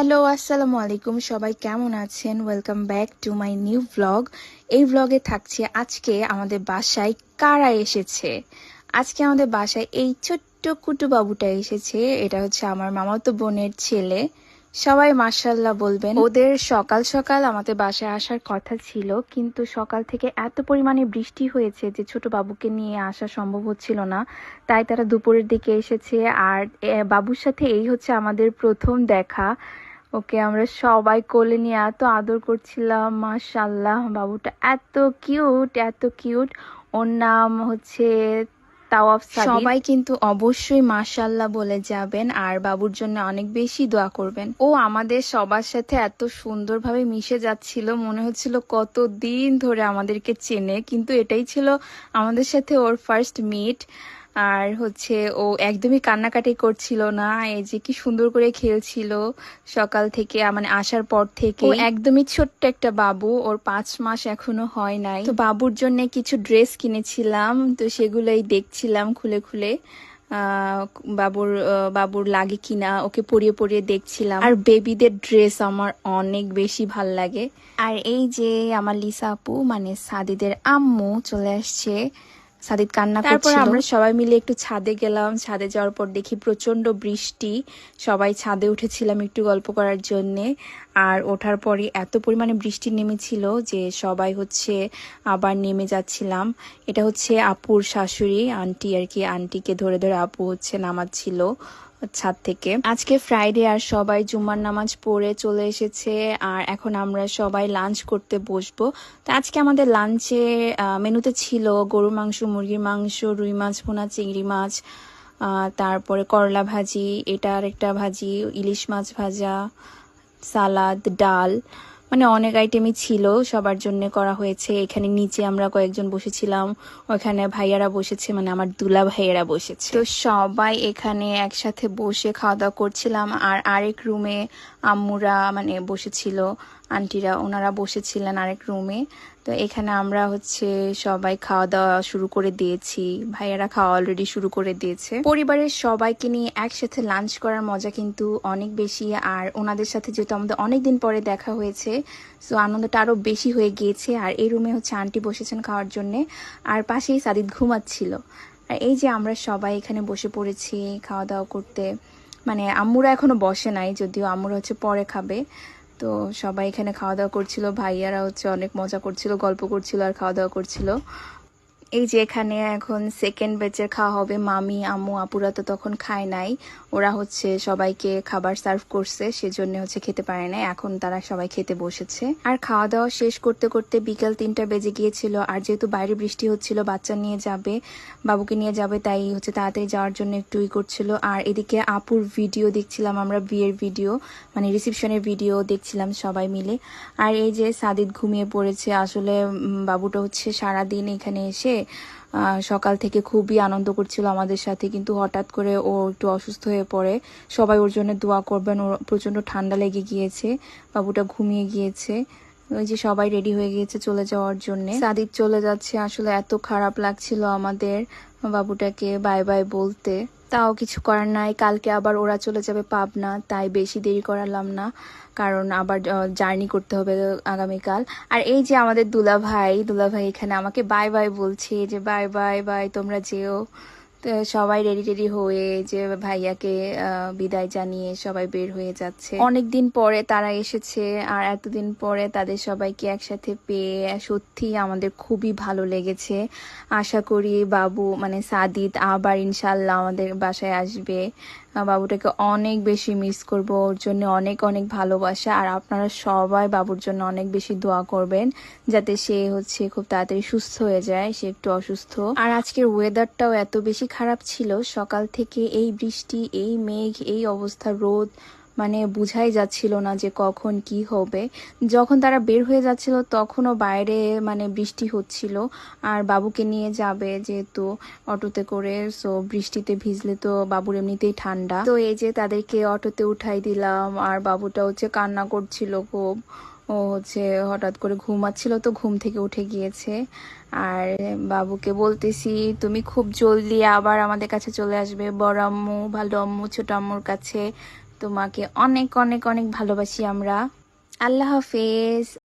Hello, আসসালামু আলাইকুম। সবাই কেমন আছেন? Welcome back to my new blog এই ব্লগে থাকছে আজকে আমাদের বাসায় কারা এসেছে? আজকে আমাদের বাসায় এই ছোট্ট কুটু বাবুটা এসেছে। এটা হচ্ছে আমার মামাতো বোনের ছেলে। সবাই মার্শাল্লাহ বলবেন। ওদের সকাল সকাল আমাদের বাসায় আসার কথা ছিল, কিন্তু সকাল থেকে এত পরিমাণে বৃষ্টি হয়েছে যে ছোট বাবুকে নিয়ে আসা সম্ভব হচ্ছিল না। তাই তারা দুপুরের দিকে এসেছে। আর বাবুর সাথে এই হচ্ছে আমাদের প্রথম দেখা। ওকে আমরা সবাই কোলে নিয়ে এত আদর করছিলাম মাশাল্লাহ বাবুটা এত কিউট এত কিউট ওর নাম হচ্ছে সবাই কিন্তু অবশ্যই মাশাল্লাহ বলে যাবেন আর বাবুর জন্য অনেক বেশি দোয়া করবেন। ও আমাদের সবার সাথে এত সুন্দরভাবে মিশে যাচ্ছিল, মনে হচ্ছিল কত দিন ধরে আমাদেরকে চেনে, কিন্তু এটাই ছিল আমাদের সাথে ওর ফার্স্ট মিট আর হচ্ছে ও একদমই কান্নাকাটি করছিল না এই যে কি সুন্দর করে খেলছিল সকাল থেকে মানে আসার পর থেকে। ও একদমই ছোট্ট একটা বাবু ওর পাঁচ মাস এখনও হয় নাই। তো বাবুর জন্য কিছু ড্রেস কিনেছিলাম তো সেগুলোই দেখছিলাম খুলে খুলে। আহ, বাবুর বাবুর লাগে কিনা ওকে পরিয়ে পরিয়ে দেখছিলাম। আর বেবিদের ড্রেস আমার অনেক বেশি ভালো লাগে। আর এই যে আমার লিসা আপু মানে সাদিদের আম্মু চলে আসছে সাদিদ কান্না তারপর আমরা সবাই মিলে একটু ছাদে গেলাম। ছাদে যাওয়ার পর দেখি প্রচণ্ড বৃষ্টি। সবাই ছাদে উঠেছিলাম একটু গল্প করার জন্যে। আর ওঠার পরে এত পরিমাণে বৃষ্টি নেমেছিল যে সবাই হচ্ছে আবার নেমে যাচ্ছিলাম। এটা হচ্ছে আপুর শাশুড়ি আন্টি আর কি। আন্টিকে ধরে ধরে আপু হচ্ছে নামাচ্ছিল। ছাদ থেকে। আজকে ফ্রাইডে আর সবাই জুম্মার নামাজ পড়ে চলে এসেছে আর এখন আমরা সবাই লাঞ্চ করতে বসবো। তো আজকে আমাদের লাঞ্চে মেনুতে ছিল গরু মাংস, মুরগির মাংস, রুই মাছ, ভুনা, চিংড়ি মাছ তারপরে করলা ভাজি, এটার একটা ভাজি, ইলিশ মাছ ভাজা, সালাদ, ডাল। মানে অনেক আইটেমই ছিল, সবার জন্য করা হয়েছে। এখানে নিচে আমরা কয়েকজন বসেছিলাম, ওখানে ভাইয়ারা বসেছে মানে আমার দুলা ভাইয়েরা বসেছে। তো সবাই এখানে একসাথে বসে খাওয়া দাওয়া করছিলাম, আর আরেক রুমে আম্মুরা মানে বসেছিল, আন্টিরা, ওনারা বসেছিলেন আরেক রুমে তো এখানে আমরা হচ্ছে সবাই খাওয়া দাওয়া শুরু করে দিয়েছি। ভাইয়ারা খাওয়া অলরেডি শুরু করে দিয়েছে। পরিবারের সবাইকে নিয়ে একসাথে লাঞ্চ করার মজা কিন্তু অনেক বেশি। আর ওনাদের সাথে যেহেতু আমাদের অনেক দিন পরে দেখা হয়েছে সো আনন্দটা আরও বেশি হয়ে গিয়েছে। আর এই রুমে হচ্ছে আন্টি বসেছেন খাওয়ার জন্য। আর পাশেই সাদিদ ঘুমাচ্ছিল। আর এই যে আমরা সবাই এখানে বসে পড়েছি খাওয়া দাওয়া করতে। মানে আম্মুরা এখনও বসে নাই, যদিও আম্মুরা হচ্ছে পরে খাবে। তো সবাই এখানে খাওয়া দাওয়া করছিল। ভাইয়ারা হচ্ছে অনেক মজা করছিল, গল্প করছিল আর খাওয়া দাওয়া করছিল। এই যে এখানে এখন সেকেন্ড ব্যাচের খাওয়া হবে, মামি, আম্মু, আপুরা তো তখন খায় নাই। ওরা হচ্ছে সবাইকে খাবার সার্ভ করছে, সেজন্য হচ্ছে খেতে পারে নাই। এখন তারা সবাই খেতে বসেছে। আর খাওয়া দাওয়া শেষ করতে করতে বিকাল তিনটা বেজে গিয়েছিল, আর যেহেতু বাইরে বৃষ্টি হচ্ছিল, বাচ্চা নিয়ে যাবে, বাবুকে নিয়ে যাবে, তাই হচ্ছে তাড়াতাড়ি যাওয়ার জন্য একটু ই করছিল। আর এদিকে আপুর ভিডিও দেখছিলাম আমরা, বিয়ের ভিডিও মানে রিসেপশনের ভিডিও দেখছিলাম সবাই মিলে। আর এই যে সাদিদ ঘুমিয়ে পড়েছে, আসলে বাবুটা হচ্ছে সারা দিন এখানে এসে সকাল থেকে খুবই আনন্দ করছিল আমাদের সাথে, কিন্তু হঠাৎ করে ও একটু অসুস্থ হয়ে পড়ে। সবাই ওর জন্য দোয়া করবেন, ওর প্রচণ্ড ঠান্ডা লেগে গিয়েছে, বাবুটা ঘুমিয়ে গিয়েছে। ওই যে সবাই রেডি হয়ে গিয়েছে চলে যাওয়ার জন্য। সাদিক চলে যাচ্ছে, আসলে এত খারাপ লাগছিল আমাদের বাবুটাকে, বাই বাই বলতে। তাও কিছু করার নাই। কালকে আবার ওরা চলে যাবে পাবনা, তাই বেশি দেরি করালাম না। কারণ আবার জার্নি করতে হবে আগামীকাল। আর এই যে আমাদের দুলা ভাই দুলা ভাই এখানে আমাকে বাই বাই বলছে যে বাই বাই বাই তোমরা যেও। সবাই রেডি রেডি হয়ে যে ভাইয়াকে বিদায় জানিয়ে সবাই বের হয়ে যাচ্ছে। অনেক দিন পরে তারা এসেছে আর এতদিন পরে তাদের সবাইকে একসাথে পেয়ে সত্যি আমাদের খুবই ভালো লেগেছে। আশা করি বাবু মানে সাদিত আবার ইনশাল্লাহ আমাদের বাসায় আসবে। বাবুটাকে অনেক বেশি মিস করব, ওর জন্য অনেক অনেক ভালোবাসা। আর আপনারা সবাই বাবুর জন্য অনেক বেশি দোয়া করবেন, যাতে সে হচ্ছে খুব তাড়াতাড়ি সুস্থ হয়ে যায়, সে একটু অসুস্থ। আর আজকের ওয়েদারটাও এত বেশি খারাপ ছিল, সকাল থেকে এই বৃষ্টি, এই মেঘ, এই অবস্থা, রোদ মানে বুঝাই যাচ্ছিল না যে কখন কি হবে। যখন তারা বের হয়ে যাচ্ছিল, তখনও বাইরে মানে বৃষ্টি হচ্ছিল। আর বাবুকে নিয়ে যাবে যেহেতু অটোতে করে সো বৃষ্টিতে ভিজলে তো বাবুর এমনিতেই ঠান্ডা। তো এই যে তাদেরকে অটোতে উঠাই দিলাম, আর বাবুটা হচ্ছে কান্না করছিল খুব। ও হচ্ছে হঠাৎ করে ঘুমাচ্ছিল তো ঘুম থেকে উঠে গিয়েছে। আর বাবুকে বলতেছি, তুমি খুব জলদি আবার আমাদের কাছে চলে আসবে, বড় আম্মু, ভালো আম্মু, ছোট আম্মুর কাছে। তোমাকে অনেক অনেক অনেক ভালোবাসি আমরা। আল্লাহ হাফেজ।